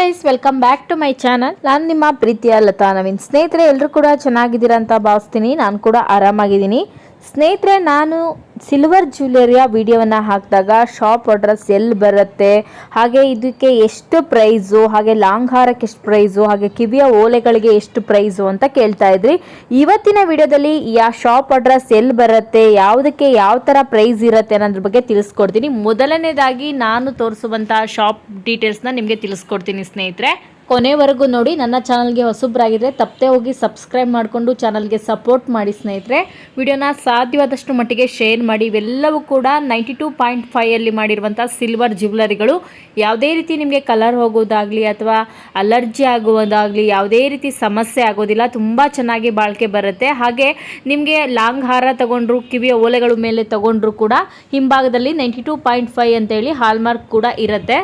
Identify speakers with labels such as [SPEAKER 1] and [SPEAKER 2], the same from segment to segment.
[SPEAKER 1] Guys welcome back to my channel ನಾನು ನಿಮ್ಮ ಪ್ರೀತಿಯ ಲತಾ ನವೀನ್. ಸ್ನೇಹಿತರೆ ಎಲ್ಲರೂ ಕೂಡ ಚೆನ್ನಾಗಿದ್ದೀರಾ ಅಂತ ಭಾವಿಸ್ತೀನಿ. ನಾನು ಕೂಡ ಆರಾಮಾಗಿದ್ದೀನಿ. ಸ್ನೇಹಿತರೆ, ನಾನು ಸಿಲ್ವರ್ ಜ್ಯುವೆಲರಿಯ ವಿಡಿಯೋವನ್ನು ಹಾಕಿದಾಗ ಶಾಪ್ ಅಡ್ರೆಸ್ ಎಲ್ಲಿ ಬರುತ್ತೆ. ಹಾಗೆ ಇದಕ್ಕೆ ಎಷ್ಟು ಪ್ರೈಸು ಹಾಗೆ ಲಾಂಗ್ ಹಾರಕ್ಕೆ ಎಷ್ಟು ಪ್ರೈಸು ಹಾಗೆ ಕಿವಿಯ ಓಲೆಗಳಿಗೆ ಎಷ್ಟು ಪ್ರೈಸು ಅಂತ ಕೇಳ್ತಾ ಇದ್ರಿ. ಇವತ್ತಿನ ವಿಡಿಯೋದಲ್ಲಿ ಯಾ ಶಾಪ್ ಅಡ್ರೆಸ್ ಎಲ್ಲಿ ಬರುತ್ತೆ, ಯಾವುದಕ್ಕೆ ಯಾವ ಥರ ಪ್ರೈಸ್ ಇರುತ್ತೆ ಅನ್ನೋದ್ರ ಬಗ್ಗೆ ತಿಳಿಸ್ಕೊಡ್ತೀನಿ. ಮೊದಲನೇದಾಗಿ ನಾನು ತೋರಿಸುವಂತಹ ಶಾಪ್ ಡೀಟೇಲ್ಸ್ನ ನಿಮಗೆ ತಿಳಿಸ್ಕೊಡ್ತೀನಿ ಸ್ನೇಹಿತರೆ. ಕೊನೆವರೆಗೂ ನೋಡಿ ನನ್ನ ಚಾನಲ್ಗೆ ಹೊಸಬ್ರಾಗಿದ್ದರೆ ತಪ್ಪದೆ ಹೋಗಿ ಸಬ್ಸ್ಕ್ರೈಬ್ ಮಾಡಿಕೊಂಡು ಚಾನಲ್ಗೆ ಸಪೋರ್ಟ್ ಮಾಡಿ ಸ್ನೇಹಿತರೆ. ವಿಡಿಯೋನ ಸಾಧ್ಯವಾದಷ್ಟು ಮಟ್ಟಿಗೆ ಶೇರ್ ಮಾಡಿ. ಇವೆಲ್ಲವೂ ಕೂಡ ನೈಂಟಿ ಟೂ ಪಾಯಿಂಟ್ ಫೈಯಲ್ಲಿ ಮಾಡಿರುವಂಥ ಸಿಲ್ವರ್ ಜ್ಯುವೆಲರಿಗಳು ಯಾವುದೇ ರೀತಿ ನಿಮಗೆ ಕಲರ್ ಹೋಗೋದಾಗಲಿ ಅಥವಾ ಅಲರ್ಜಿ ಆಗುವುದಾಗಲಿ ಯಾವುದೇ ರೀತಿ ಸಮಸ್ಯೆ ಆಗೋದಿಲ್ಲ, ತುಂಬ ಚೆನ್ನಾಗಿ ಬಾಳಿಕೆ ಬರುತ್ತೆ. ಹಾಗೆ ನಿಮಗೆ ಲಾಂಗ್ ಹಾರ ತಗೊಂಡ್ರು, ಕಿವಿಯ ಓಲೆಗಳ ಮೇಲೆ ತಗೊಂಡ್ರು ಕೂಡ ಹಿಂಭಾಗದಲ್ಲಿ ನೈಂಟಿ ಟೂ ಪಾಯಿಂಟ್ ಫೈವ್ ಅಂತೇಳಿ ಹಾಲ್ಮಾರ್ಕ್ ಕೂಡ ಇರುತ್ತೆ.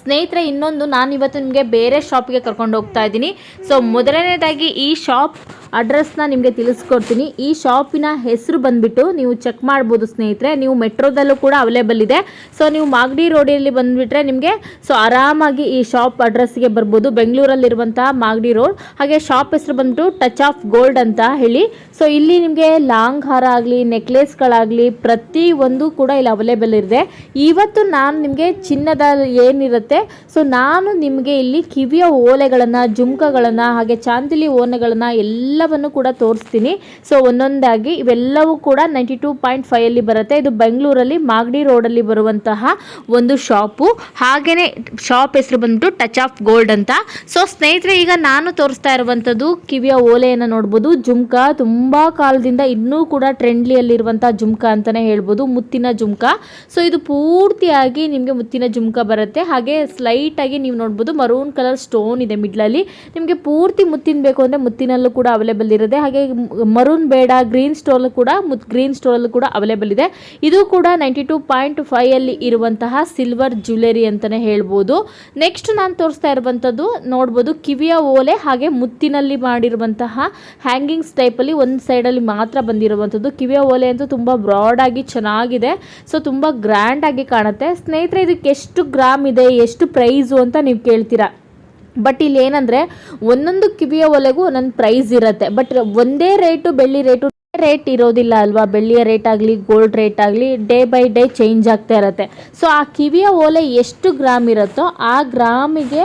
[SPEAKER 1] ಸ್ನೇಹಿತರೆ, ಇನ್ನೊಂದು ನಾನು ಇವತ್ತು ನಿಮಗೆ ಬೇರೆ ಶಾಪ್ಗೆ ಕರ್ಕೊಂಡು ಹೋಗ್ತಾ ಇದ್ದೀನಿ. ಸೊ ಮೊದಲನೇದಾಗಿ ಈ ಶಾಪ್ ಅಡ್ರೆಸ್ನ ನಿಮಗೆ ತಿಳಿಸ್ಕೊಡ್ತೀನಿ. ಈ ಶಾಪಿನ ಹೆಸರು ಬಂದುಬಿಟ್ಟು ನೀವು ಚೆಕ್ ಮಾಡ್ಬೋದು ಸ್ನೇಹಿತರೆ. ನೀವು ಮೆಟ್ರೋದಲ್ಲೂ ಕೂಡ ಅವೈಲೇಬಲ್ ಇದೆ. ಸೊ ನೀವು ಮಾಗಡಿ ರೋಡಲ್ಲಿ ಬಂದುಬಿಟ್ರೆ ನಿಮಗೆ ಸೊ ಆರಾಮಾಗಿ ಈ ಶಾಪ್ ಅಡ್ರೆಸ್ಗೆ ಬರ್ಬೋದು. ಬೆಂಗಳೂರಲ್ಲಿರುವಂತಹ ಮಾಗಡಿ ರೋಡ್. ಹಾಗೆ ಶಾಪ್ ಹೆಸರು ಬಂದುಬಿಟ್ಟು ಟಚ್ ಆಫ್ ಗೋಲ್ಡ್ ಅಂತ ಹೇಳಿ. ಸೊ ಇಲ್ಲಿ ನಿಮಗೆ ಲಾಂಗ್ ಹಾರ ಆಗಲಿ, ನೆಕ್ಲೆಸ್ಗಳಾಗಲಿ ಪ್ರತಿ ಒಂದು ಕೂಡ ಇಲ್ಲಿ ಅವೈಲೇಬಲ್ ಇದೆ ಇವತ್ತು ನಾನು ನಿಮಗೆ ಚಿನ್ನದ ಏನಿರುತ್ತೆ ಸೊ ನಾನು ನಿಮಗೆ ಇಲ್ಲಿ ಕಿವಿಯ ಓಲೆಗಳನ್ನು, ಜುಮ್ಕಗಳನ್ನು, ಹಾಗೆ ಚಾಂದಿಲಿ ಓನೆಗಳನ್ನು ಎಲ್ಲವನ್ನು ಕೂಡ ತೋರಿಸ್ತೀನಿ. ಸೊ ಒಂದೊಂದಾಗಿ ಇವೆಲ್ಲವೂ ಕೂಡ ನೈಂಟಿ ಟೂ ಪಾಯಿಂಟ್ ಫೈವಲ್ಲಿ ಬರುತ್ತೆ. ಇದು ಬೆಂಗಳೂರಲ್ಲಿ ಮಾಗಡಿ ರೋಡಲ್ಲಿ ಬರುವಂತಹ ಒಂದು ಶಾಪು. ಹಾಗೆಯೇ ಶಾಪ್ ಹೆಸರು ಬಂದ್ಬಿಟ್ಟು ಟಚ್ ಆಫ್ ಗೋಲ್ಡ್ ಅಂತ. ಸೊ ಸ್ನೇಹಿತರೆ, ಈಗ ನಾನು ತೋರಿಸ್ತಾ ಇರುವಂಥದ್ದು ಕಿವಿಯ ಓಲೆಯನ್ನು ನೋಡ್ಬೋದು. ಜುಮ್ಕ ತುಂಬ ಕಾಲದಿಂದ ಇನ್ನೂ ಕೂಡ ಟ್ರೆಂಡ್ಲಿಯಲ್ಲಿರುವಂಥ ಜುಮ್ಕ ಅಂತಲೇ ಹೇಳ್ಬೋದು, ಮುತ್ತಿನ ಜುಮ್ಕ. ಸೊ ಇದು ಪೂರ್ತಿಯಾಗಿ ನಿಮಗೆ ಮುತ್ತಿನ ಜುಮ್ಕ ಬರುತ್ತೆ. ಹಾಗೆ ಸ್ಲೈಟಾಗಿ ನೀವು ನೋಡ್ಬೋದು ಮರೂನ್ ಕಲರ್ ಸ್ಟೋನ್ ಇದೆ ಮಿಡ್ಲಲ್ಲಿ. ನಿಮಗೆ ಪೂರ್ತಿ ಮುತ್ತಿನ ಬೇಕು ಅಂದರೆ ಮುತ್ತಿನಲ್ಲೂ ಕೂಡ ಅವೈಲೇಬಲ್ ಇರುತ್ತೆ. ಹಾಗೆ ಮರೂನ್ ಬೇಡ ಗ್ರೀನ್ ಸ್ಟೋನ್ ಕೂಡ ಮುತ್ ಗ್ರೀನ್ ಸ್ಟೋನಲ್ಲೂ ಕೂಡ ಅವೈಲೇಬಲ್ ಇದೆ. ಇದು ಕೂಡ ನೈಂಟಿ ಟೂ ಪಾಯಿಂಟ್ ಫೈವಲ್ಲಿ ಇರುವಂತಹ ಸಿಲ್ವರ್ ಜ್ಯುವೆಲರಿ ಅಂತಲೇ ಹೇಳ್ಬೋದು. ನೆಕ್ಸ್ಟ್ ನಾನು ತೋರಿಸ್ತಾ ಇರುವಂಥದ್ದು ನೋಡ್ಬೋದು ಕಿವಿಯ ಓಲೆ ಹಾಗೆ ಮುತ್ತಿನಲ್ಲಿ ಮಾಡಿರುವಂತಹ ಹ್ಯಾಂಗಿಂಗ್ಸ್ ಟೈಪಲ್ಲಿ ಒಂದು ಸೈಡಲ್ಲಿ ಮಾತ್ರ ಬಂದಿರುವಂಥದ್ದು. ಕಿವಿಯ ಓಲೆ ಅಂತೂ ತುಂಬ ಬ್ರಾಡಾಗಿ ಚೆನ್ನಾಗಿದೆ. ಸೊ ತುಂಬ ಗ್ರ್ಯಾಂಡಾಗಿ ಕಾಣುತ್ತೆ. ಸ್ನೇಹಿತರೆ, ಇದಕ್ಕೆ ಎಷ್ಟು ಗ್ರಾಮ್ ಇದೆ, ಎಷ್ಟು ಪ್ರೈಸು ಅಂತ ನೀವು ಕೇಳ್ತೀರಾ? ಬಟ್ ಇಲ್ಲಿ ಏನಂದರೆ, ಒಂದೊಂದು ಕಿವಿಯ ಒಲೆಗೂ ಒಂದೊಂದು ಪ್ರೈಸ್ ಇರುತ್ತೆ. ಬಟ್ ಒಂದೇ ರೇಟು ಬೆಳ್ಳಿ ರೇಟು ರೇಟ್ ಇರೋದಿಲ್ಲ ಅಲ್ವಾ? ಬೆಳ್ಳಿಯ ರೇಟ್ ಆಗಲಿ ಗೋಲ್ಡ್ ರೇಟ್ ಆಗಲಿ ಡೇ ಬೈ ಡೇ ಚೇಂಜ್ ಆಗ್ತಾ ಇರುತ್ತೆ. ಸೊ ಆ ಕಿವಿಯ ಓಲೆ ಎಷ್ಟು ಗ್ರಾಮ್ ಇರುತ್ತೋ ಆ ಗ್ರಾಮಿಗೆ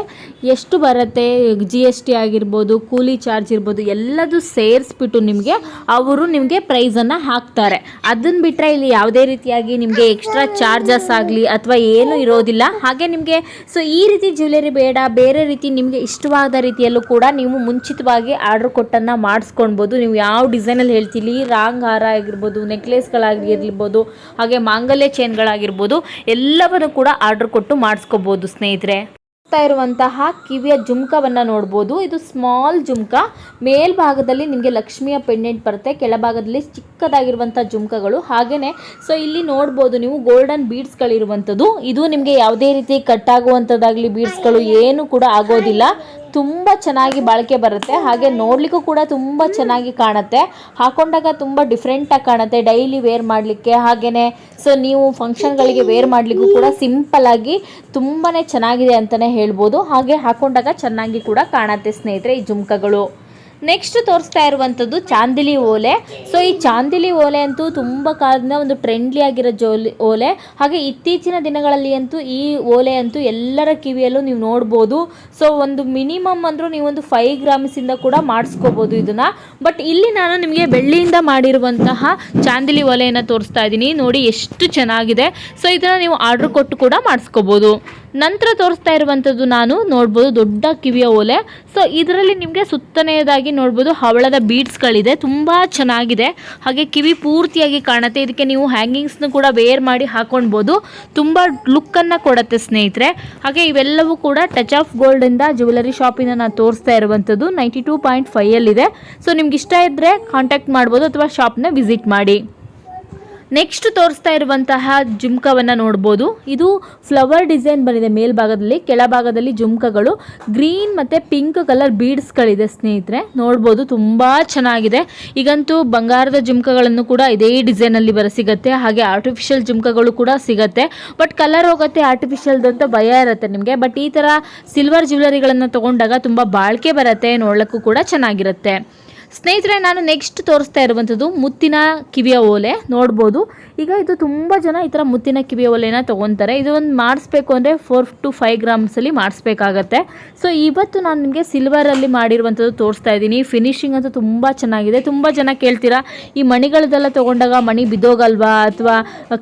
[SPEAKER 1] ಎಷ್ಟು ಬರುತ್ತೆ? ಜಿ ಎಸ್ ಟಿ ಆಗಿರ್ಬೋದು, ಕೂಲಿ ಚಾರ್ಜ್ ಇರ್ಬೋದು, ಎಲ್ಲದು ಸೇರಿಸ್ಬಿಟ್ಟು ನಿಮಗೆ ಅವರು ನಿಮಗೆ ಪ್ರೈಸನ್ನು ಹಾಕ್ತಾರೆ. ಅದನ್ನು ಬಿಟ್ಟರೆ ಇಲ್ಲಿ ಯಾವುದೇ ರೀತಿಯಾಗಿ ನಿಮಗೆ ಎಕ್ಸ್ಟ್ರಾ ಚಾರ್ಜಸ್ ಆಗಲಿ ಅಥವಾ ಏನು ಇರೋದಿಲ್ಲ. ಹಾಗೆ ನಿಮಗೆ ಸೊ ಈ ರೀತಿ ಜ್ಯುವೆಲರಿ ಬೇಡ, ಬೇರೆ ರೀತಿ ನಿಮಗೆ ಇಷ್ಟವಾದ ರೀತಿಯಲ್ಲೂ ಕೂಡ ನೀವು ಮುಂಚಿತವಾಗಿ ಆರ್ಡ್ರ್ ಕೊಟ್ಟನ್ನು ಮಾಡಿಸ್ಕೊಳ್ಬೋದು. ನೀವು ಯಾವ ಡಿಸೈನಲ್ಲಿ ಹೇಳ್ತೀರಿ ರಾಂಗ್ ಹಾರ ಆಗಿರ್ಬೋದು ನೆಕ್ಲೆಸ್ಗಳಾಗಿರ್ಬೋದು ಹಾಗೆ ಮಾಂಗಲ್ಯ ಚೈನ್ಗಳಾಗಿರ್ಬೋದು, ಎಲ್ಲವನ್ನು ಕೂಡ ಆರ್ಡರ್ ಕೊಟ್ಟು ಮಾಡಿಸ್ಕೋಬೋದು ಸ್ನೇಹಿತರೆ. ಹೋಗ್ತಾ ಇರುವಂತಹ ಕಿವಿಯ ಜುಮ್ಕವನ್ನು ನೋಡ್ಬೋದು. ಇದು ಸ್ಮಾಲ್ ಜುಮ್ಕ. ಮೇಲ್ಭಾಗದಲ್ಲಿ ನಿಮಗೆ ಲಕ್ಷ್ಮಿಯ ಪೆಂಡೆಂಟ್ ಬರುತ್ತೆ. ಕೆಳಭಾಗದಲ್ಲಿ ಚಿಕ್ಕದಾಗಿರುವಂಥ ಜುಮ್ಕಗಳು. ಹಾಗೆಯೇ ಸೊ ಇಲ್ಲಿ ನೋಡ್ಬೋದು ನೀವು ಗೋಲ್ಡನ್ ಬೀಡ್ಸ್ಗಳಿರುವಂಥದ್ದು. ಇದು ನಿಮಗೆ ಯಾವುದೇ ರೀತಿ ಕಟ್ ಆಗುವಂಥದ್ದಾಗಲಿ ಬೀಡ್ಸ್ಗಳು ಏನು ಕೂಡ ಆಗೋದಿಲ್ಲ. ತುಂಬ ಚೆನ್ನಾಗಿ ಬಾಳಿಕೆ ಬರುತ್ತೆ. ಹಾಗೆ ನೋಡಲಿಕ್ಕೂ ಕೂಡ ತುಂಬ ಚೆನ್ನಾಗಿ ಕಾಣುತ್ತೆ. ಹಾಕೊಂಡಾಗ ತುಂಬ ಡಿಫ್ರೆಂಟಾಗಿ ಕಾಣುತ್ತೆ. ಡೈಲಿ ವೇರ್ ಮಾಡಲಿಕ್ಕೆ ಹಾಗೆಯೇ ಸೊ ನೀವು ಫಂಕ್ಷನ್ಗಳಿಗೆ ವೇರ್ ಮಾಡಲಿಕ್ಕೂ ಕೂಡ ಸಿಂಪಲ್ ಆಗಿ ತುಂಬಾ ಚೆನ್ನಾಗಿದೆ ಅಂತಲೇ ಹೇಳ್ಬೋದು. ಹಾಗೆ ಹಾಕೊಂಡಾಗ ಚೆನ್ನಾಗಿ ಕೂಡ ಕಾಣುತ್ತೆ ಸ್ನೇಹಿತರೆ ಈ ಜುಮ್ಕಗಳು. ನೆಕ್ಸ್ಟ್ ತೋರಿಸ್ತಾ ಇರುವಂಥದ್ದು ಚಾಂದಿಲಿ ಓಲೆ. ಸೊ ಈ ಚಾಂದಿಲಿ ಓಲೆ ಅಂತೂ ತುಂಬ ಕಾಲದಿಂದ ಒಂದು ಟ್ರೆಂಡ್ಲಿ ಆಗಿರೋ ಜೋಲಿ ಓಲೆ. ಹಾಗೆ ಇತ್ತೀಚಿನ ದಿನಗಳಲ್ಲಿ ಅಂತೂ ಈ ಓಲೆ ಅಂತೂ ಎಲ್ಲರ ಕಿವಿಯಲ್ಲೂ ನೀವು ನೋಡ್ಬೋದು. ಸೊ ಒಂದು ಮಿನಿಮಮ್ ಅಂದರೂ ನೀವೊಂದು ಫೈವ್ ಗ್ರಾಮ್ಸಿಂದ ಕೂಡ ಮಾಡಿಸ್ಕೋಬೋದು ಇದನ್ನು. ಬಟ್ ಇಲ್ಲಿ ನಾನು ನಿಮಗೆ ಬೆಳ್ಳಿಯಿಂದ ಮಾಡಿರುವಂತಹ ಚಾಂದಿಲಿ ಓಲೆಯನ್ನು ತೋರಿಸ್ತಾ ಇದ್ದೀನಿ. ನೋಡಿ ಎಷ್ಟು ಚೆನ್ನಾಗಿದೆ. ಸೊ ಇದನ್ನು ನೀವು ಆರ್ಡ್ರ್ ಕೊಟ್ಟು ಕೂಡ ಮಾಡಿಸ್ಕೋಬೋದು. ನಂತರ ತೋರಿಸ್ತಾ ಇರುವಂಥದ್ದು ನಾನು ನೋಡ್ಬೋದು ದೊಡ್ಡ ಕಿವಿಯ ಓಲೆ. ಸೊ ಇದರಲ್ಲಿ ನಿಮಗೆ ಸುತ್ತನೆಯದಾಗಿ ನೋಡ್ಬೋದು ಹವಳದ ಬೀಡ್ಸ್ಗಳಿದೆ ತುಂಬ ಚೆನ್ನಾಗಿದೆ. ಹಾಗೆ ಕಿವಿ ಪೂರ್ತಿಯಾಗಿ ಕಾಣುತ್ತೆ. ಇದಕ್ಕೆ ನೀವು ಹ್ಯಾಂಗಿಂಗ್ಸ್ನ ಕೂಡ ವೇರ್ ಮಾಡಿ ಹಾಕೊಳ್ಬೋದು ತುಂಬ ಲುಕ್ಕನ್ನು ಕೊಡುತ್ತೆ ಸ್ನೇಹಿತರೆ. ಹಾಗೆ ಇವೆಲ್ಲವೂ ಕೂಡ ಟಚ್ ಆಫ್ ಗೋಲ್ಡಿಂದ ಜ್ಯುವೆಲರಿ ಶಾಪಿಂದ ನಾನು ತೋರಿಸ್ತಾ ಇರುವಂಥದ್ದು ನೈಂಟಿ ಟೂ ಪಾಯಿಂಟ್ ಫೈಯಲ್ಲಿದೆ ಸೊ ನಿಮ್ಗೆ ಇಷ್ಟ ಇದ್ದರೆ ಕಾಂಟ್ಯಾಕ್ಟ್ ಮಾಡ್ಬೋದು ಅಥವಾ ಶಾಪ್ನ ವಿಸಿಟ್ ಮಾಡಿ. ನೆಕ್ಸ್ಟ್ ತೋರಿಸ್ತಾ ಇರುವಂತಹ ಜುಮ್ಕವನ್ನು ನೋಡ್ಬೋದು. ಇದು ಫ್ಲವರ್ ಡಿಸೈನ್ ಬಂದಿದೆ ಮೇಲ್ಭಾಗದಲ್ಲಿ, ಕೆಳಭಾಗದಲ್ಲಿ ಜುಮ್ಕಗಳು. ಗ್ರೀನ್ ಮತ್ತು ಪಿಂಕ್ ಕಲರ್ ಬೀಡ್ಸ್ಗಳಿದೆ ಸ್ನೇಹಿತರೆ. ನೋಡ್ಬೋದು ತುಂಬ ಚೆನ್ನಾಗಿದೆ. ಈಗಂತೂ ಬಂಗಾರದ ಜುಮ್ಕಗಳನ್ನು ಕೂಡ ಇದೇ ಡಿಸೈನಲ್ಲಿ ಬರ ಸಿಗುತ್ತೆ. ಹಾಗೆ ಆರ್ಟಿಫಿಷಿಯಲ್ ಜುಮ್ಕಗಳು ಕೂಡ ಸಿಗುತ್ತೆ. ಬಟ್ ಕಲರ್ ಹೋಗುತ್ತೆ ಆರ್ಟಿಫಿಷಿಯಲ್ದು ಅಂತ ಭಯ ಇರುತ್ತೆ ನಿಮಗೆ. ಬಟ್ ಈ ಥರ ಸಿಲ್ವರ್ ಜ್ಯುವೆಲರಿಗಳನ್ನು ತೊಗೊಂಡಾಗ ತುಂಬ ಬಾಳಿಕೆ ಬರುತ್ತೆ ನೋಡೋಕ್ಕೂ ಕೂಡ ಚೆನ್ನಾಗಿರುತ್ತೆ. ಸ್ನೇಹಿತರೆ ನಾನು ನೆಕ್ಸ್ಟ್ ತೋರಿಸ್ತಾ ಇರುವಂಥದ್ದು ಮುತ್ತಿನ ಕಿವಿಯ ಓಲೆ. ನೋಡ್ಬೋದು. ಈಗ ಇದು ತುಂಬ ಜನ ಈ ಥರ ಮುತ್ತಿನ ಕಿವಿ ಒಲೆನ ತೊಗೊತಾರೆ. ಇದು ಒಂದು ಮಾಡಿಸ್ಬೇಕು ಅಂದರೆ ಫೋರ್ ಟು ಫೈವ್ ಗ್ರಾಮ್ಸಲ್ಲಿ ಮಾಡಿಸ್ಬೇಕಾಗತ್ತೆ. ಸೊ ಇವತ್ತು ನಾನು ನಿಮಗೆ ಸಿಲ್ವರಲ್ಲಿ ಮಾಡಿರುವಂಥದ್ದು ತೋರಿಸ್ತಾ ಇದ್ದೀನಿ. ಫಿನಿಶಿಂಗ್ ಅಂತೂ ತುಂಬ ಚೆನ್ನಾಗಿದೆ. ತುಂಬ ಜನ ಕೇಳ್ತೀರಾ, ಈ ಮಣಿಗಳದೆಲ್ಲ ತೊಗೊಂಡಾಗ ಮಣಿ ಬಿದ್ದೋಗಲ್ವಾ ಅಥವಾ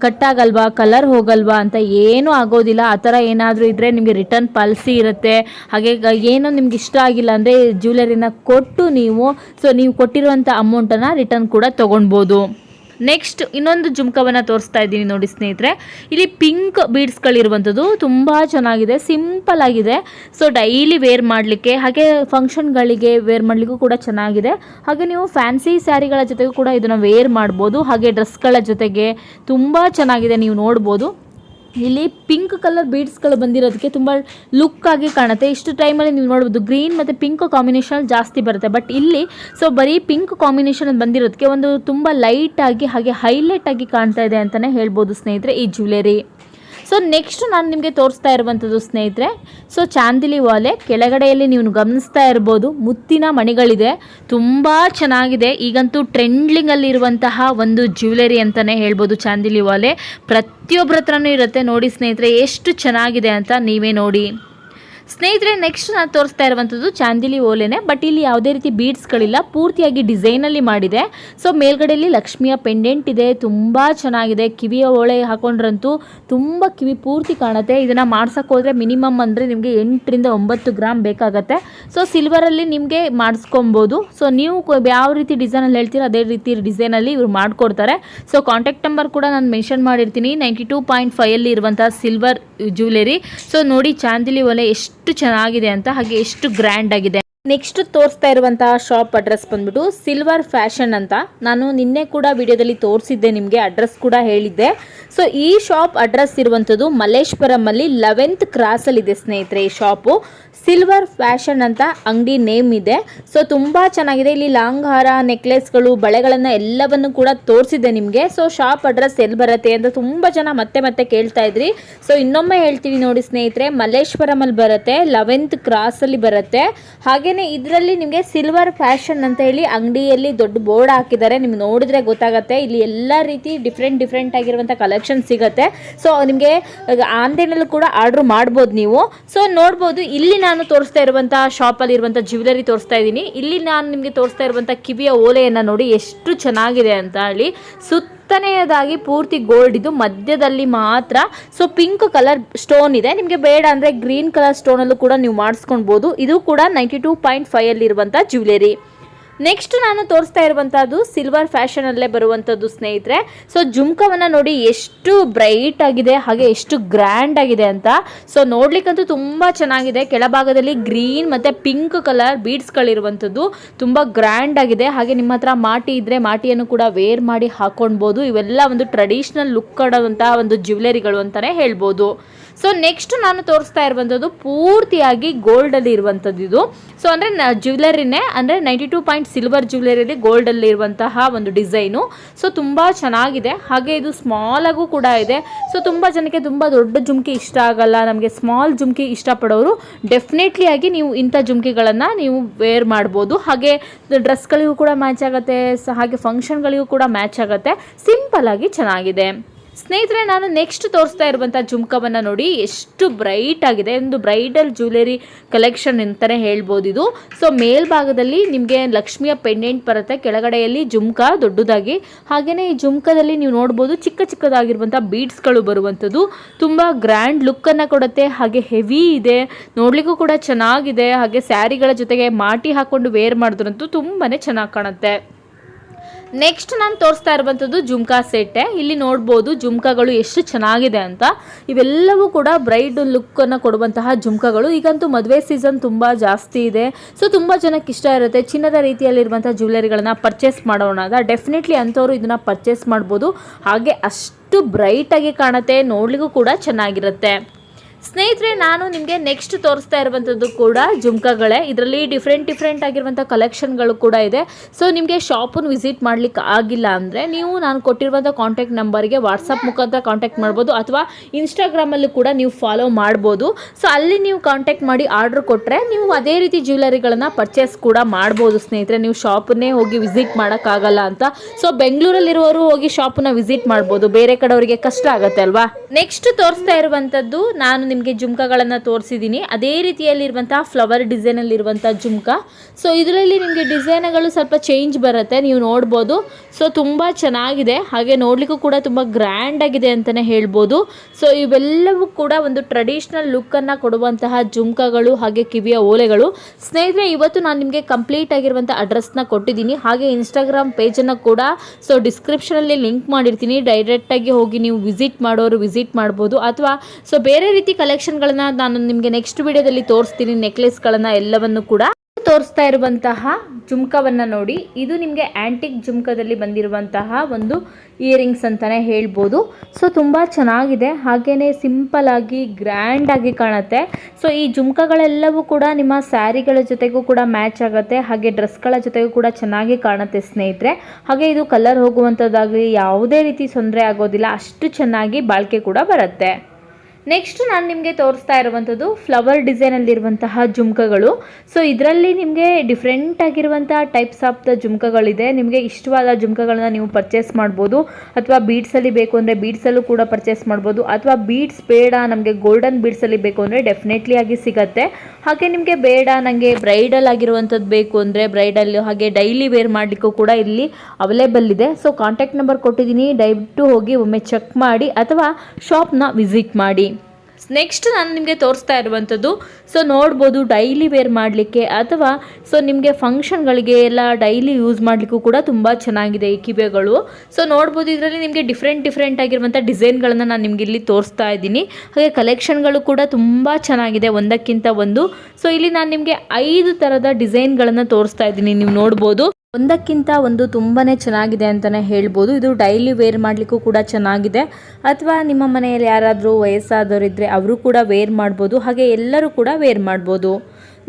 [SPEAKER 1] ಕಟ್ಟಾಗಲ್ವಾ ಕಲರ್ ಹೋಗಲ್ವಾ ಅಂತ ಏನೂ ಆಗೋದಿಲ್ಲ. ಆ ಥರ ಏನಾದರೂ ಇದ್ದರೆ ನಿಮಗೆ ರಿಟರ್ನ್ ಪಾಲಿಸಿ ಇರುತ್ತೆ. ಹಾಗೆ ಏನೋ ನಿಮ್ಗೆ ಇಷ್ಟ ಆಗಿಲ್ಲ ಅಂದರೆ ಜ್ಯುವೆಲರಿನ ಕೊಟ್ಟು ನೀವು ಸೊ ನೀವು ಕೊಟ್ಟಿರುವಂಥ ಅಮೌಂಟನ್ನು ರಿಟರ್ನ್ ಕೂಡ ತೊಗೊಳ್ಬೋದು ನೆಕ್ಸ್ಟ್ ಇನ್ನೊಂದು ಜುಮ್ಕವನ್ನು ತೋರಿಸ್ತಾ ಇದ್ದೀನಿ ನೋಡಿ ಸ್ನೇಹಿತರೆ. ಇಲ್ಲಿ ಪಿಂಕ್ ಬೀಡ್ಸ್ಗಳಿರುವಂಥದ್ದು ತುಂಬ ಚೆನ್ನಾಗಿದೆ ಸಿಂಪಲ್ ಆಗಿದೆ. ಸೊ ಡೈಲಿ ವೇರ್ ಮಾಡಲಿಕ್ಕೆ, ಹಾಗೆ ಫಂಕ್ಷನ್ಗಳಿಗೆ ವೇರ್ ಮಾಡಲಿಕ್ಕೂ ಕೂಡ ಚೆನ್ನಾಗಿದೆ. ಹಾಗೆ ನೀವು ಫ್ಯಾನ್ಸಿ ಸ್ಯಾರಿಗಳ ಜೊತೆಗೂ ಕೂಡ ಇದನ್ನು ವೇರ್ ಮಾಡ್ಬೋದು. ಹಾಗೆ ಡ್ರೆಸ್ಗಳ ಜೊತೆಗೆ ತುಂಬ ಚೆನ್ನಾಗಿದೆ, ನೀವು ನೋಡ್ಬೋದು. ಇಲ್ಲಿ ಪಿಂಕ್ ಕಲರ್ ಬೀಡ್ಸ್ಗಳು ಬಂದಿರೋದಕ್ಕೆ ತುಂಬ ಲುಕ್ ಆಗಿ ಕಾಣುತ್ತೆ. ಇಷ್ಟು ಟೈಮಲ್ಲಿ ನೀವು ನೋಡ್ಬೋದು ಗ್ರೀನ್ ಮತ್ತು ಪಿಂಕ್ ಕಾಂಬಿನೇಷನ್ ಜಾಸ್ತಿ ಬರುತ್ತೆ. ಬಟ್ ಇಲ್ಲಿ ಸೊ ಬರೀ ಪಿಂಕ್ ಕಾಂಬಿನೇಷನ್ ಬಂದಿರೋದಕ್ಕೆ ಒಂದು ತುಂಬ ಲೈಟ್ ಆಗಿ, ಹಾಗೆ ಹೈಲೈಟ್ ಆಗಿ ಕಾಣ್ತಾ ಇದೆ ಅಂತಲೇ ಹೇಳ್ಬೋದು ಸ್ನೇಹಿತರೆ ಈ ಜ್ಯುವೆಲರಿ ಸೊ ನೆಕ್ಸ್ಟ್ ನಾನು ನಿಮಗೆ ತೋರಿಸ್ತಾ ಇರುವಂಥದ್ದು ಸ್ನೇಹಿತರೆ. ಸೊ ಚಾಂದಿಲಿ ವಾಲೆ, ಕೆಳಗಡೆಯಲ್ಲಿ ನೀವು ಗಮನಿಸ್ತಾ ಇರ್ಬೋದು, ಮುತ್ತಿನ ಮಣಿಗಳಿದೆ. ತುಂಬ ಚೆನ್ನಾಗಿದೆ. ಈಗಂತೂ ಟ್ರೆಂಡ್ಲಿಂಗಲ್ಲಿರುವಂತಹ ಒಂದು ಜ್ಯುವೆಲರಿ ಅಂತಲೇ ಹೇಳ್ಬೋದು ಚಾಂದಿಲಿ ವಾಲೆ. ಪ್ರತಿಯೊಬ್ಬರ ಹತ್ರನೂ ಇರುತ್ತೆ. ನೋಡಿ ಸ್ನೇಹಿತರೆ, ಎಷ್ಟು ಚೆನ್ನಾಗಿದೆ ಅಂತ ನೀವೇ ನೋಡಿ. ಸ್ನೇಹಿತರೆ ನೆಕ್ಸ್ಟ್ ನಾನು ತೋರಿಸ್ತಾ ಇರುವಂಥದ್ದು ಚಾಂದಿಲಿ ಓಲೆನೆ. ಬಟ್ ಇಲ್ಲಿ ಯಾವುದೇ ರೀತಿ ಬೀಡ್ಸ್ಗಳಿಲ್ಲ ಪೂರ್ತಿಯಾಗಿ ಡಿಸೈನಲ್ಲಿ ಮಾಡಿದೆ. ಸೊ ಮೇಲ್ಗಡೆಯಲ್ಲಿ ಲಕ್ಷ್ಮಿಯ ಪೆಂಡೆಂಟ್ ಇದೆ. ತುಂಬ ಚೆನ್ನಾಗಿದೆ. ಕಿವಿಯ ಓಳೆ ಹಾಕೊಂಡ್ರಂತೂ ತುಂಬ ಕಿವಿ ಪೂರ್ತಿ ಕಾಣುತ್ತೆ. ಇದನ್ನು ಮಾಡ್ಸಕ್ಕೆ ಹೋದರೆ ಮಿನಿಮಮ್ ಅಂದರೆ ನಿಮಗೆ ಎಂಟರಿಂದ ಒಂಬತ್ತು ಗ್ರಾಮ್ ಬೇಕಾಗತ್ತೆ. ಸೊ ಸಿಲ್ವರಲ್ಲಿ ನಿಮಗೆ ಮಾಡಿಸ್ಕೊಬೋದು. ಸೊ ನೀವು ಯಾವ ರೀತಿ ಡಿಸೈನಲ್ಲಿ ಹೇಳ್ತೀರೋ ಅದೇ ರೀತಿ ಡಿಸೈನಲ್ಲಿ ಇವ್ರು ಮಾಡಿಕೊಡ್ತಾರೆ. ಸೊ ಕಾಂಟ್ಯಾಕ್ಟ್ ನಂಬರ್ ಕೂಡ ನಾನು ಮೆನ್ಷನ್ ಮಾಡಿರ್ತೀನಿ. ನೈಂಟಿ ಟೂ ಪಾಯಿಂಟ್ ಫೈವಲ್ಲಿ ಇರುವಂಥ ಸಿಲ್ವರ್ ಜ್ಯುವೆಲರಿ ಸೊ ನೋಡಿ ಚಾಂದಿಲಿ ಒಲೆ ಎಷ್ಟು ಚೆನ್ನಾಗಿದೆ ಅಂತ ಹಾಗೆ ಎಷ್ಟು ಗ್ರ್ಯಾಂಡ್ ಆಗಿದೆ ನೆಕ್ಸ್ಟ್ ತೋರಿಸ್ತಾ ಇರುವಂತಹ ಶಾಪ್ ಅಡ್ರೆಸ್ ಬಂದ್ಬಿಟ್ಟು ಸಿಲ್ವರ್ ಫ್ಯಾಷನ್ ಅಂತ. ನಾನು ನಿನ್ನೆ ಕೂಡ ವಿಡಿಯೋದಲ್ಲಿ ತೋರಿಸಿದ್ದೆ, ನಿಮಗೆ ಅಡ್ರೆಸ್ ಕೂಡ ಹೇಳಿದ್ದೆ. ಸೊ ಈ ಶಾಪ್ ಅಡ್ರೆಸ್ ಇರುವಂಥದ್ದು ಮಲ್ಲೇಶ್ವರಮಲ್ಲಿ ಲೆವೆಂತ್ ಕ್ರಾಸಲ್ಲಿದೆ ಸ್ನೇಹಿತರೆ ಈ ಶಾಪು ಸಿಲ್ವರ್ ಫ್ಯಾಷನ್ ಅಂತ ಅಂಗಡಿ ನೇಮ್ ಇದೆ. ಸೊ ತುಂಬ ಚೆನ್ನಾಗಿದೆ. ಇಲ್ಲಿ ಲಾಂಗ್ ಹಾರ ನೆಕ್ಲೆಸ್ಗಳು ಬಳೆಗಳನ್ನು ಎಲ್ಲವನ್ನು ಕೂಡ ತೋರಿಸಿದ್ದೆ ನಿಮಗೆ. ಸೊ ಶಾಪ್ ಅಡ್ರೆಸ್ ಎಲ್ಲಿ ಬರುತ್ತೆ ಅಂತ ತುಂಬ ಜನ ಮತ್ತೆ ಮತ್ತೆ ಕೇಳ್ತಾ ಇದ್ರಿ. ಸೊ ಇನ್ನೊಮ್ಮೆ ಹೇಳ್ತೀವಿ ನೋಡಿ ಸ್ನೇಹಿತರೆ ಮಲ್ಲೇಶ್ವರಮಲ್ಲಿ ಬರುತ್ತೆ ಲೆವೆಂತ್ ಕ್ರಾಸಲ್ಲಿ ಬರುತ್ತೆ. ಹಾಗೆಯೇ ಇದರಲ್ಲಿ ನಿಮಗೆ ಸಿಲ್ವರ್ ಫ್ಯಾಷನ್ ಅಂತ ಹೇಳಿ ಅಂಗಡಿಯಲ್ಲಿ ದೊಡ್ಡ ಬೋರ್ಡ್ ಹಾಕಿದ್ದಾರೆ. ನಿಮ್ಗೆ ನೋಡಿದ್ರೆ ಗೊತ್ತಾಗುತ್ತೆ. ಇಲ್ಲಿ ಎಲ್ಲ ರೀತಿ ಡಿಫ್ರೆಂಟ್ ಡಿಫ್ರೆಂಟ್ ಆಗಿರುವಂಥ ಕಲೆಕ್ಷನ್ ಸಿಗುತ್ತೆ. ಸೊ ನಿಮಗೆ ಆನ್ಲೈನಲ್ಲೂ ಕೂಡ ಆರ್ಡ್ರ್ ಮಾಡ್ಬೋದು ನೀವು. ಸೊ ನೋಡ್ಬೋದು. ಇಲ್ಲಿ ನಾನು ತೋರಿಸ್ತಾ ಇರುವಂಥ ಶಾಪಲ್ಲಿ ಇರುವಂಥ ಜ್ಯುವೆಲರಿ ತೋರಿಸ್ತಾ ಇದ್ದೀನಿ. ಇಲ್ಲಿ ನಾನು ನಿಮಗೆ ತೋರಿಸ್ತಾ ಇರುವಂಥ ಕಿವಿಯ ಓಲೆಯನ್ನು ನೋಡಿ ಎಷ್ಟು ಚೆನ್ನಾಗಿದೆ ಅಂತ ಹೇಳಿ. ಸುತ್ತನೆಯದಾಗಿ ಪೂರ್ತಿ ಗೋಲ್ಡ್ ಇದು. ಮಧ್ಯದಲ್ಲಿ ಮಾತ್ರ. ಸೊ ಪಿಂಕ್ ಕಲರ್ ಸ್ಟೋನ್ ಇದೆ. ನಿಮಗೆ ಬೇಡ ಅಂದರೆ ಗ್ರೀನ್ ಕಲರ್ ಸ್ಟೋನಲ್ಲೂ ಕೂಡ ನೀವು ಮಾಡಿಸ್ಕೊಳ್ಬೋದು. ಇದು ಕೂಡ ನೈಂಟಿ ಟೂ ಪಾಯಿಂಟ್ ಫೈವಲ್ಲಿರುವಂಥ ಜ್ಯುವೆಲರಿ ನೆಕ್ಸ್ಟ್ ನಾನು ತೋರಿಸ್ತಾ ಇರುವಂತಹದ್ದು ಸಿಲ್ವರ್ ಫ್ಯಾಷನ್ ಅಲ್ಲೇ ಬರುವಂತದ್ದು ಸ್ನೇಹಿತರೆ. ಸೊ ಜುಮ್ಕವನ್ನ ನೋಡಿ ಎಷ್ಟು ಬ್ರೈಟ್ ಆಗಿದೆ, ಹಾಗೆ ಎಷ್ಟು ಗ್ರ್ಯಾಂಡ್ ಆಗಿದೆ ಅಂತ. ಸೊ ನೋಡ್ಲಿಕ್ಕಂತೂ ತುಂಬಾ ಚೆನ್ನಾಗಿದೆ. ಕೆಳಭಾಗದಲ್ಲಿ ಗ್ರೀನ್ ಮತ್ತೆ ಪಿಂಕ್ ಕಲರ್ ಬೀಡ್ಸ್ ಗಳಿರುವಂತದ್ದು ತುಂಬಾ ಗ್ರ್ಯಾಂಡ್ ಆಗಿದೆ. ಹಾಗೆ ನಿಮ್ಮ ಹತ್ರ ಮಾಟಿ ಇದ್ರೆ ಮಾಟಿಯನ್ನು ಕೂಡ ವೇರ್ ಮಾಡಿ ಹಾಕೊಳ್ಬೋದು. ಇವೆಲ್ಲ ಒಂದು ಟ್ರೆಡಿಷನಲ್ ಲುಕ್ ಕೊಡುವಂತಹ ಒಂದು ಜ್ಯುವೆಲರಿಗಳು ಅಂತಾನೆ ಹೇಳ್ಬೋದು. ಸೊ ನೆಕ್ಸ್ಟ್ ನಾನು ತೋರಿಸ್ತಾ ಇರುವಂಥದ್ದು ಪೂರ್ತಿಯಾಗಿ ಗೋಲ್ಡಲ್ಲಿ ಇರುವಂಥದ್ದು ಇದು. ಸೊ ಅಂದರೆ ಜ್ಯುವೆಲರಿನೇ ಅಂದರೆ ನೈಂಟಿ ಟೂ ಪಾಯಿಂಟ್ ಸಿಲ್ವರ್ ಜ್ಯುವೆಲರಿಲಿ ಗೋಲ್ಡಲ್ಲಿ ಇರುವಂತಹ ಒಂದು ಡಿಸೈನು ಸೊ ತುಂಬ ಚೆನ್ನಾಗಿದೆ. ಹಾಗೆ ಇದು ಸ್ಮಾಲ್ ಆಗೂ ಕೂಡ ಇದೆ. ಸೊ ತುಂಬ ಜನಕ್ಕೆ ತುಂಬ ದೊಡ್ಡ ಜುಮ್ಕಿ ಇಷ್ಟ ಆಗಲ್ಲ. ನಮಗೆ ಸ್ಮಾಲ್ ಜುಮ್ಕಿ ಇಷ್ಟಪಡೋರು ಡೆಫಿನೆಟ್ಲಿ ಆಗಿ ನೀವು ಇಂಥ ಜುಮ್ಕಿಗಳನ್ನು ನೀವು ವೇರ್ ಮಾಡ್ಬೋದು. ಹಾಗೆ ಡ್ರೆಸ್ಗಳಿಗೂ ಕೂಡ ಮ್ಯಾಚ್ ಆಗುತ್ತೆ. ಹಾಗೆ ಫಂಕ್ಷನ್ಗಳಿಗೂ ಕೂಡ ಮ್ಯಾಚ್ ಆಗುತ್ತೆ. ಸಿಂಪಲ್ ಆಗಿ ಚೆನ್ನಾಗಿದೆ. ಸ್ನೇಹಿತರೆ, ನಾನು ನೆಕ್ಸ್ಟ್ ತೋರಿಸ್ತಾ ಇರುವಂಥ ಜುಮ್ಕವನ್ನು ನೋಡಿ. ಎಷ್ಟು ಬ್ರೈಟ್ ಆಗಿದೆ. ಒಂದು ಬ್ರೈಡಲ್ ಜ್ಯುವೆಲರಿ ಕಲೆಕ್ಷನ್ ಅಂತಲೇ ಹೇಳ್ಬೋದು ಇದು. ಸೊ ಮೇಲ್ಭಾಗದಲ್ಲಿ ನಿಮಗೆ ಲಕ್ಷ್ಮಿಯ ಪೆಂಡೆಂಟ್ ಬರುತ್ತೆ. ಕೆಳಗಡೆಯಲ್ಲಿ ಜುಮ್ಕ ದೊಡ್ಡದಾಗಿ. ಹಾಗೆಯೇ ಈ ಜುಮ್ಕದಲ್ಲಿ ನೀವು ನೋಡ್ಬೋದು ಚಿಕ್ಕ ಚಿಕ್ಕದಾಗಿರುವಂಥ ಬೀಡ್ಸ್ಗಳು ಬರುವಂಥದ್ದು. ತುಂಬ ಗ್ರ್ಯಾಂಡ್ ಲುಕ್ಕನ್ನು ಕೊಡುತ್ತೆ. ಹಾಗೆ ಹೆವಿ ಇದೆ. ನೋಡಲಿಕ್ಕೂ ಕೂಡ ಚೆನ್ನಾಗಿದೆ. ಹಾಗೆ ಸ್ಯಾರಿಗಳ ಜೊತೆಗೆ ಮಾಟಿ ಹಾಕ್ಕೊಂಡು ವೇರ್ ಮಾಡಿದ್ರಂತೂ ತುಂಬಾ ಚೆನ್ನಾಗಿ ಕಾಣುತ್ತೆ. ನೆಕ್ಸ್ಟ್ ನಾನು ತೋರಿಸ್ತಾ ಇರುವಂಥದ್ದು ಜುಮ್ಕಾ ಸೆಟ್ಟೆ. ಇಲ್ಲಿ ನೋಡ್ಬೋದು ಜುಮ್ಕಾಗಳು ಎಷ್ಟು ಚೆನ್ನಾಗಿದೆ ಅಂತ. ಇವೆಲ್ಲವೂ ಕೂಡ ಬ್ರೈಡ್ ಲುಕ್ಕನ್ನು ಕೊಡುವಂತಹ ಜುಮ್ಕಾಗಳು. ಈಗಂತೂ ಮದುವೆ ಸೀಸನ್ ತುಂಬ ಜಾಸ್ತಿ ಇದೆ. ಸೊ ತುಂಬ ಜನಕ್ಕೆ ಇಷ್ಟ ಇರುತ್ತೆ. ಚಿನ್ನದ ರೀತಿಯಲ್ಲಿರುವಂಥ ಜ್ಯುವೆಲರಿಗಳನ್ನ ಪರ್ಚೇಸ್ ಮಾಡೋಣ ಅಂತ. ಡೆಫಿನೆಟ್ಲಿ ಅಂಥವ್ರು ಇದನ್ನು ಪರ್ಚೇಸ್ ಮಾಡ್ಬೋದು. ಹಾಗೆ ಅಷ್ಟು ಬ್ರೈಟಾಗಿ ಕಾಣುತ್ತೆ. ನೋಡ್ಲಿಕ್ಕೂ ಕೂಡ ಚೆನ್ನಾಗಿರುತ್ತೆ. ಸ್ನೇಹಿತರೆ, ನಾನು ನಿಮಗೆ ನೆಕ್ಸ್ಟ್ ತೋರಿಸ್ತಾ ಇರುವಂಥದ್ದು ಕೂಡ ಜುಮ್ಕಾಗಳೇ. ಇದರಲ್ಲಿ ಡಿಫ್ರೆಂಟ್ ಡಿಫ್ರೆಂಟ್ ಆಗಿರುವಂಥ ಕಲೆಕ್ಷನ್ಗಳು ಕೂಡ ಇದೆ. ಸೊ ನಿಮಗೆ ಶಾಪನ್ನು ವಿಸಿಟ್ ಮಾಡ್ಲಿಕ್ಕೆ ಆಗಿಲ್ಲ ಅಂದರೆ ನೀವು ನಾನು ಕೊಟ್ಟಿರುವಂಥ ಕಾಂಟ್ಯಾಕ್ಟ್ ನಂಬರ್ಗೆ ವಾಟ್ಸಪ್ ಮುಖಾಂತರ ಕಾಂಟ್ಯಾಕ್ಟ್ ಮಾಡ್ಬೋದು ಅಥವಾ ಇನ್ಸ್ಟಾಗ್ರಾಮಲ್ಲೂ ಕೂಡ ನೀವು ಫಾಲೋ ಮಾಡ್ಬೋದು. ಸೊ ಅಲ್ಲಿ ನೀವು ಕಾಂಟ್ಯಾಕ್ಟ್ ಮಾಡಿ ಆರ್ಡ್ರ್ ಕೊಟ್ಟರೆ ನೀವು ಅದೇ ರೀತಿ ಜ್ಯುವೆಲರಿಗಳನ್ನು ಪರ್ಚೇಸ್ ಕೂಡ ಮಾಡ್ಬೋದು ಸ್ನೇಹಿತರೆ. ನೀವು ಶಾಪನ್ನೇ ಹೋಗಿ ವಿಸಿಟ್ ಮಾಡೋಕ್ಕಾಗಲ್ಲ ಅಂತ. ಸೊ ಬೆಂಗಳೂರಲ್ಲಿರುವವರು ಹೋಗಿ ಶಾಪನ್ನ ವಿಸಿಟ್ ಮಾಡ್ಬೋದು. ಬೇರೆ ಕಡೆಯವರಿಗೆ ಕಷ್ಟ ಆಗುತ್ತೆ ಅಲ್ವಾ? ನೆಕ್ಸ್ಟ್ ತೋರಿಸ್ತಾ ಇರುವಂಥದ್ದು ನಾನು ನಿಮಗೆ ಜುಮ್ಕಗಳನ್ನು ತೋರಿಸಿದ್ದೀನಿ ಅದೇ ರೀತಿಯಲ್ಲಿರುವಂಥ ಫ್ಲವರ್ ಡಿಸೈನಲ್ಲಿರುವಂಥ ಜುಮ್ಕಾ. ಸೊ ಇದರಲ್ಲಿ ನಿಮಗೆ ಡಿಸೈನ್ಗಳು ಸ್ವಲ್ಪ ಚೇಂಜ್ ಬರುತ್ತೆ, ನೀವು ನೋಡ್ಬೋದು. ಸೊ ತುಂಬ ಚೆನ್ನಾಗಿದೆ. ಹಾಗೆ ನೋಡಲಿಕ್ಕೂ ಕೂಡ ತುಂಬ ಗ್ರ್ಯಾಂಡ್ ಆಗಿದೆ ಅಂತಲೇ ಹೇಳ್ಬೋದು. ಸೊ ಇವೆಲ್ಲವೂ ಕೂಡ ಒಂದು ಟ್ರೆಡಿಷ್ನಲ್ ಲುಕ್ಕನ್ನು ಕೊಡುವಂತಹ ಜುಮ್ಕಗಳು, ಹಾಗೆ ಕಿವಿಯ ಓಲೆಗಳು. ಸ್ನೇಹಿತರೆ, ಇವತ್ತು ನಾನು ನಿಮಗೆ ಕಂಪ್ಲೀಟ್ ಆಗಿರುವಂಥ ಅಡ್ರೆಸ್ನ ಕೊಟ್ಟಿದ್ದೀನಿ ಹಾಗೆ ಇನ್ಸ್ಟಾಗ್ರಾಮ್ ಪೇಜನ್ನು ಕೂಡ ಸೊ ಡಿಸ್ಕ್ರಿಪ್ಷನಲ್ಲಿ ಲಿಂಕ್ ಮಾಡಿರ್ತೀನಿ. ಡೈರೆಕ್ಟಾಗಿ ಹೋಗಿ ನೀವು ವಿಸಿಟ್ ಮಾಡೋರು ವಿಸಿಟ್ ಮಾಡ್ಬೋದು. ಅಥವಾ ಸೊ ಬೇರೆ ರೀತಿ ಕಲೆಕ್ಷನ್ಗಳನ್ನ ನಾನು ನಿಮಗೆ ನೆಕ್ಸ್ಟ್ ವಿಡಿಯೋದಲ್ಲಿ ತೋರಿಸ್ತೀನಿ ನೆಕ್ಲೆಸ್ಗಳನ್ನು ಎಲ್ಲವನ್ನು ಕೂಡ. ತೋರಿಸ್ತಾ ಇರುವಂತಹ ಜುಮ್ಕವನ್ನು ನೋಡಿ. ಇದು ನಿಮಗೆ ಆ್ಯಂಟಿಕ್ ಜುಮ್ಕದಲ್ಲಿ ಬಂದಿರುವಂತಹ ಒಂದು ಇಯರಿಂಗ್ಸ್ ಅಂತಲೇ ಹೇಳ್ಬೋದು. ಸೊ ತುಂಬ ಚೆನ್ನಾಗಿದೆ. ಹಾಗೆಯೇ ಸಿಂಪಲ್ ಆಗಿ ಗ್ರ್ಯಾಂಡ್ ಆಗಿ ಕಾಣುತ್ತೆ. ಸೊ ಈ ಜುಮ್ಕಗಳೆಲ್ಲವೂ ಕೂಡ ನಿಮ್ಮ ಸ್ಯಾರಿಗಳ ಜೊತೆಗೂ ಕೂಡ ಮ್ಯಾಚ್ ಆಗುತ್ತೆ. ಹಾಗೆ ಡ್ರೆಸ್ಗಳ ಜೊತೆಗೂ ಕೂಡ ಚೆನ್ನಾಗಿ ಕಾಣುತ್ತೆ ಸ್ನೇಹಿತರೆ. ಹಾಗೆ ಇದು ಕಲರ್ ಹೋಗುವಂಥದ್ದಾಗಲಿ ಯಾವುದೇ ರೀತಿ ತೊಂದರೆ ಆಗೋದಿಲ್ಲ. ಅಷ್ಟು ಚೆನ್ನಾಗಿ ಬಾಳಿಕೆ ಕೂಡ ಬರುತ್ತೆ. ನೆಕ್ಸ್ಟ್ ನಾನು ನಿಮಗೆ ತೋರಿಸ್ತಾ ಇರುವಂಥದ್ದು ಫ್ಲವರ್ ಡಿಸೈನಲ್ಲಿರುವಂತಹ ಜುಮ್ಕಗಳು. ಸೊ ಇದರಲ್ಲಿ ನಿಮಗೆ ಡಿಫ್ರೆಂಟ್ ಆಗಿರುವಂತಹ ಟೈಪ್ಸ್ ಆಫ್ ದ ಜುಮ್ಕಗಳಿದೆ. ನಿಮಗೆ ಇಷ್ಟವಾದ ಜುಮ್ಕಗಳನ್ನ ನೀವು ಪರ್ಚೇಸ್ ಮಾಡ್ಬೋದು. ಅಥವಾ ಬೀಡ್ಸಲ್ಲಿ ಬೇಕು ಅಂದರೆ ಬೀಡ್ಸಲ್ಲೂ ಕೂಡ ಪರ್ಚೇಸ್ ಮಾಡ್ಬೋದು. ಅಥವಾ ಬೀಡ್ಸ್ ಬೇಡ, ನಮಗೆ ಗೋಲ್ಡನ್ ಬೀಡ್ಸಲ್ಲಿ ಬೇಕು ಅಂದರೆ ಡೆಫಿನೆಟ್ಲಿ ಆಗಿ ಸಿಗತ್ತೆ. ಹಾಗೆ ನಿಮಗೆ ಬೇಡ ನನಗೆ ಬ್ರೈಡಲ್ ಆಗಿರುವಂಥದ್ದು ಬೇಕು ಅಂದರೆ ಬ್ರೈಡಲ್ ಹಾಗೆ ಡೈಲಿ ವೇರ್ ಮಾಡಲಿಕ್ಕೂ ಕೂಡ ಇಲ್ಲಿ ಅವೈಲೇಬಲ್ ಇದೆ. ಸೊ ಕಾಂಟ್ಯಾಕ್ಟ್ ನಂಬರ್ ಕೊಟ್ಟಿದ್ದೀನಿ. ದಯವಿಟ್ಟು ಹೋಗಿ ಒಮ್ಮೆ ಚೆಕ್ ಮಾಡಿ ಅಥವಾ ಶಾಪ್ನ ವಿಸಿಟ್ ಮಾಡಿ. ನೆಕ್ಸ್ಟ್ ನಾನು ನಿಮಗೆ ತೋರಿಸ್ತಾ ಇರುವಂಥದ್ದು. ಸೊ ನೋಡ್ಬೋದು ಡೈಲಿ ವೇರ್ ಮಾಡಲಿಕ್ಕೆ ಅಥವಾ ಸೊ ನಿಮಗೆ ಫಂಕ್ಷನ್ಗಳಿಗೆ ಎಲ್ಲ ಡೈಲಿ ಯೂಸ್ ಮಾಡಲಿಕ್ಕೂ ಕೂಡ ತುಂಬ ಚೆನ್ನಾಗಿದೆ ಈ ಕಿವೆಗಳು. ಸೊ ನೋಡ್ಬೋದು, ಇದರಲ್ಲಿ ನಿಮಗೆ ಡಿಫ್ರೆಂಟ್ ಡಿಫ್ರೆಂಟ್ ಆಗಿರುವಂಥ ಡಿಸೈನ್ಗಳನ್ನು ನಾನು ನಿಮಗೆ ಇಲ್ಲಿ ತೋರಿಸ್ತಾ ಇದ್ದೀನಿ. ಹಾಗೆ ಕಲೆಕ್ಷನ್ಗಳು ಕೂಡ ತುಂಬ ಚೆನ್ನಾಗಿದೆ, ಒಂದಕ್ಕಿಂತ ಒಂದು. ಸೊ ಇಲ್ಲಿ ನಾನು ನಿಮಗೆ ಐದು ಥರದ ಡಿಸೈನ್ಗಳನ್ನು ತೋರಿಸ್ತಾ ಇದ್ದೀನಿ, ನೀವು ನೋಡ್ಬೋದು. ಒಂದಕ್ಕಿಂತ ಒಂದು ತುಂಬಾ ಚೆನ್ನಾಗಿದೆ ಅಂತಲೇ ಹೇಳ್ಬೋದು. ಇದು ಡೈಲಿ ವೇರ್ ಮಾಡಲಿಕ್ಕೂ ಕೂಡ ಚೆನ್ನಾಗಿದೆ. ಅಥವಾ ನಿಮ್ಮ ಮನೆಯಲ್ಲಿ ಯಾರಾದರೂ ವಯಸ್ಸಾದವರಿದ್ದರೆ ಅವರು ಕೂಡ ವೇರ್ ಮಾಡ್ಬೋದು. ಹಾಗೆ ಎಲ್ಲರೂ ಕೂಡ ವೇರ್ ಮಾಡ್ಬೋದು.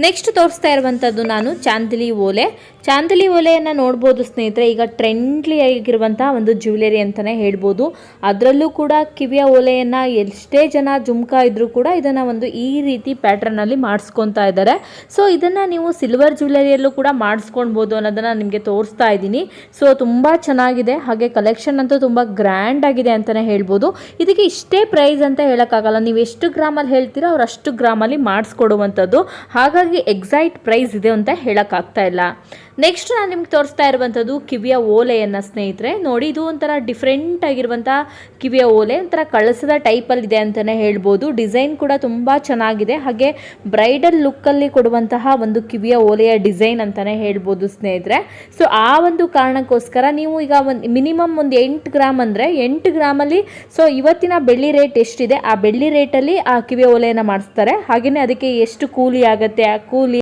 [SPEAKER 1] ನೆಕ್ಸ್ಟ್ ತೋರಿಸ್ತಾ ಇರುವಂಥದ್ದು ನಾನು ಚಾಂದಿಲಿ ಓಲೆ. ಚಾಂದಿಲಿ ಒಲೆಯನ್ನು ನೋಡ್ಬೋದು ಸ್ನೇಹಿತರೆ, ಈಗ ಟ್ರೆಂಡ್ಲಿ ಆಗಿರುವಂಥ ಒಂದು ಜ್ಯುವೆಲರಿ ಅಂತಲೇ ಹೇಳ್ಬೋದು. ಅದರಲ್ಲೂ ಕೂಡ ಕಿವಿಯ ಓಲೆಯನ್ನು ಎಷ್ಟೇ ಜನ ಜುಮ್ಕಾ ಇದ್ರೂ ಕೂಡ ಇದನ್ನು ಒಂದು ಈ ರೀತಿ ಪ್ಯಾಟ್ರನಲ್ಲಿ ಮಾಡಿಸ್ಕೊತಾ ಇದ್ದಾರೆ. ಸೊ ಇದನ್ನು ನೀವು ಸಿಲ್ವರ್ ಜ್ಯುವೆಲರಿಯಲ್ಲೂ ಕೂಡ ಮಾಡಿಸ್ಕೊಳ್ಬೋದು ಅನ್ನೋದನ್ನು ನಿಮಗೆ ತೋರಿಸ್ತಾ ಇದ್ದೀನಿ. ಸೊ ತುಂಬ ಚೆನ್ನಾಗಿದೆ. ಹಾಗೆ ಕಲೆಕ್ಷನ್ ಅಂತೂ ತುಂಬ ಗ್ರ್ಯಾಂಡ್ ಆಗಿದೆ ಅಂತಲೇ ಹೇಳ್ಬೋದು. ಇದಕ್ಕೆ ಇಷ್ಟೇ ಪ್ರೈಸ್ ಅಂತ ಹೇಳೋಕ್ಕಾಗಲ್ಲ. ನೀವು ಎಷ್ಟು ಗ್ರಾಮಲ್ಲಿ ಹೇಳ್ತೀರೋ ಅವ್ರು ಅಷ್ಟು ಗ್ರಾಮಲ್ಲಿ ಮಾಡಿಸ್ಕೊಡುವಂಥದ್ದು. ಹಾಗಾಗಿ ಎಕ್ಸಾಕ್ಟ್ ಪ್ರೈಸ್ ಇದೆ ಅಂತ ಹೇಳೋಕ್ಕಾಗ್ತಾ ಇಲ್ಲ. ನೆಕ್ಸ್ಟ್ ನಾನು ನಿಮ್ಗೆ ತೋರಿಸ್ತಾ ಇರುವಂಥದ್ದು ಕಿವಿಯ ಓಲೆಯನ್ನು ಸ್ನೇಹಿತರೆ. ನೋಡಿ, ಇದು ಒಂಥರ ಡಿಫ್ರೆಂಟ್ ಆಗಿರುವಂಥ ಕಿವಿಯ ಓಲೆ, ಒಂಥರ ಕಳಸದ ಟೈಪಲ್ಲಿದೆ ಅಂತಲೇ ಹೇಳ್ಬೋದು. ಡಿಸೈನ್ ಕೂಡ ತುಂಬ ಚೆನ್ನಾಗಿದೆ. ಹಾಗೆ ಬ್ರೈಡಲ್ ಲುಕ್ಕಲ್ಲಿ ಕೊಡುವಂತಹ ಒಂದು ಕಿವಿಯ ಓಲೆಯ ಡಿಸೈನ್ ಅಂತಲೇ ಹೇಳ್ಬೋದು ಸ್ನೇಹಿತರೆ. ಸೊ ಆ ಒಂದು ಕಾರಣಕ್ಕೋಸ್ಕರ ನೀವು ಈಗ ಒಂದು ಮಿನಿಮಮ್ ಒಂದು ಎಂಟು ಗ್ರಾಮ್ ಅಂದರೆ ಎಂಟು ಗ್ರಾಮಲ್ಲಿ ಸೊ ಇವತ್ತಿನ ಬೆಳ್ಳಿ ರೇಟ್ ಎಷ್ಟಿದೆ? ಆ ಬೆಳ್ಳಿ ರೇಟಲ್ಲಿ ಆ ಕಿವಿಯ ಓಲೆಯನ್ನು ಮಾಡಿಸ್ತಾರೆ. ಹಾಗೆಯೇ ಅದಕ್ಕೆ ಎಷ್ಟು ಕೂಲಿ ಆಗುತ್ತೆ? ಆ ಕೂಲಿ